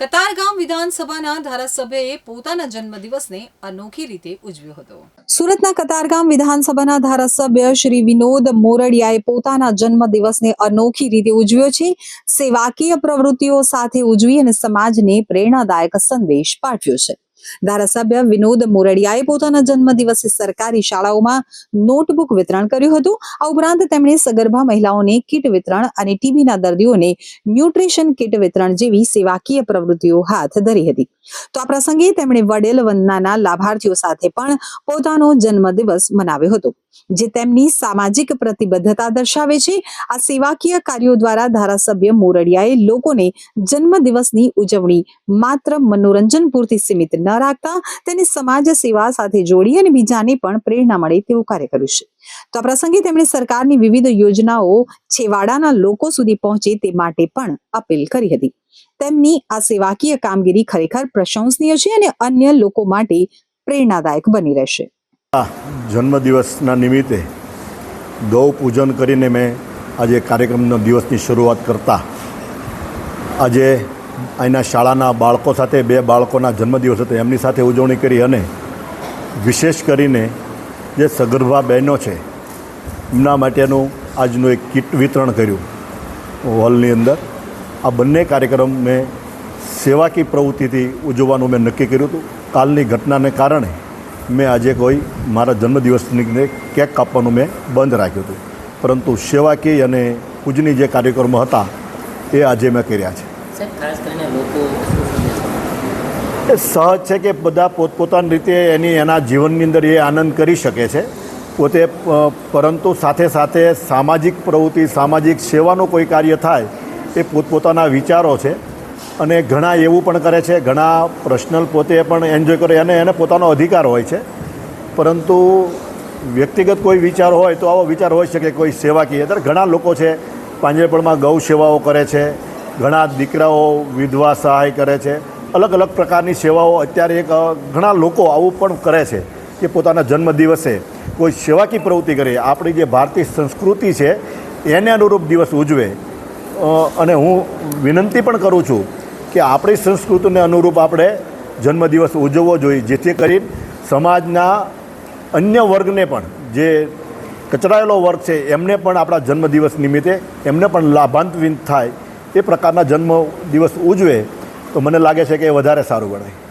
કતારગામ વિધાનસભાના ધારાસભ્યએ પોતાના જન્મદિવસને અનોખી રીતે ઉજવ્યો હતો. સુરતના કતારગામ વિધાનસભાના ધારાસભ્ય શ્રી વિનોદ મોરડિયાએ પોતાના જન્મદિવસને અનોખી રીતે ઉજવ્યો છે. સેવાકીય પ્રવૃત્તિઓ સાથે ઉજવી અને સમાજને પ્રેરણાદાયક સંદેશ પાઠવ્યો છે. ધારાસભ્ય વિનોદ મોરડિયાએ પોતાના જન્મદિવસે સરકારી શાળાઓમાં નોટબુક વિતરણ કર્યું હતું. આ ઉપરાંત તેમણે સગર્ભા મહિલાઓને કીટ વિતરણ અને ટીબીના દર્દીઓને ન્યુટ્રિશન કીટ વિતરણ જેવી સેવાકીય પ્રવૃત્તિઓ હાથ ધરી હતી. તો આ પ્રસંગે તેમણે વડેલ વંદનાના લાભાર્થીઓ સાથે પણ પોતાનો જન્મદિવસ મનાવ્યો હતો, જે તેમની સામાજિક પ્રતિબદ્ધતા દર્શાવે છે. આ સેવાકીય કાર્યો દ્વારા ધારાસભ્ય મોરડિયાએ લોકોને જન્મદિવસની ઉજવણી માત્ર મનોરંજન પૂરતી સીમિત ન રાખતા તેને સમાજ સેવા સાથે જોડી અને બીજાને પણ પ્રેરણા મળે તેવું કાર્ય કર્યું છે. તો આ પ્રસંગે તેમણે સરકારની વિવિધ યોજનાઓ છેવાડાના લોકો સુધી પહોંચે તે માટે પણ અપીલ કરી હતી. તેમની આ સેવાકીય કામગીરી ખરેખર પ્રશંસનીય છે અને અન્ય લોકો માટે પ્રેરણાદાયક બની રહેશે. જન્મદિવસના નિમિત્તે ગૌ પૂજન કરીને મેં આજે કાર્યક્રમનો દિવસની શરૂઆત કરતા આજે અહીંના શાળાના બાળકો સાથે, બે બાળકોના જન્મદિવસ હતો, એમની સાથે ઉજવણી કરી અને વિશેષ કરીને જે સગર્ભા બહેનો છે, એમના માટેનું આજનું એક કીટ વિતરણ કર્યું હોલની અંદર. આ બંને કાર્યક્રમ મેં સેવાકી પ્રવૃત્તિથી ઉજવવાનું મેં નક્કી કર્યું હતું. કાલની ઘટનાને કારણે મેં આજે કોઈ મારા જન્મદિવસની કેક કાપવાનું મેં બંધ રાખ્યું હતું. પરંતુ સેવાકીય અને પૂજની જે કાર્યક્રમો હતા, એ આજે મેં કર્યા છે. સહજ છે? કે બધા પોતપોતાની રીતે એની એના જીવનની અંદર એ આનંદ કરી શકે છે. પોતે પરંતુ સાથે સાથે સામાજિક પ્રવૃત્તિ, સામાજિક સેવાનું કોઈ કાર્ય થાય એ પોતપોતાના વિચારો છે. અને ઘણા એવું પણ કરે છે, ઘણા પર્સનલ પોતે પણ એન્જોય કરે અને એને પોતાનો અધિકાર હોય છે. પરંતુ વ્યક્તિગત કોઈ વિચાર હોય તો આવો વિચાર હોઈ શકે, કોઈ સેવાકીય અત્યારે ઘણા લોકો છે પાંજરેપળમાં ગૌ સેવાઓ કરે છે ઘણા દીકરાઓ વિધવા સહાય કરે છે. અલગ અલગ પ્રકારની સેવાઓ અત્યારે એક ઘણા લોકો આવું પણ કરે છે કે પોતાના જન્મદિવસે કોઈ સેવાકી પ્રવૃત્તિ કરે. આપણી જે ભારતીય સંસ્કૃતિ છે, એને અનુરૂપ દિવસ ઉજવે. અને હું વિનંતી પણ કરું છું કે આપણી સંસ્કૃતિને અનુરૂપ આપણે જન્મદિવસ ઉજવવો જોઈએ, જેથી કરી સમાજના અન્ય વર્ગને પણ, જે કચરાયેલો વર્ગ છે, એમને પણ આપણા જન્મદિવસ નિમિત્તે એમને પણ લાભાન્વિત થાય. એ પ્રકારના જન્મ દિવસ ઉજવે તો મને લાગે છે કે એ વધારે સારું ગણાય.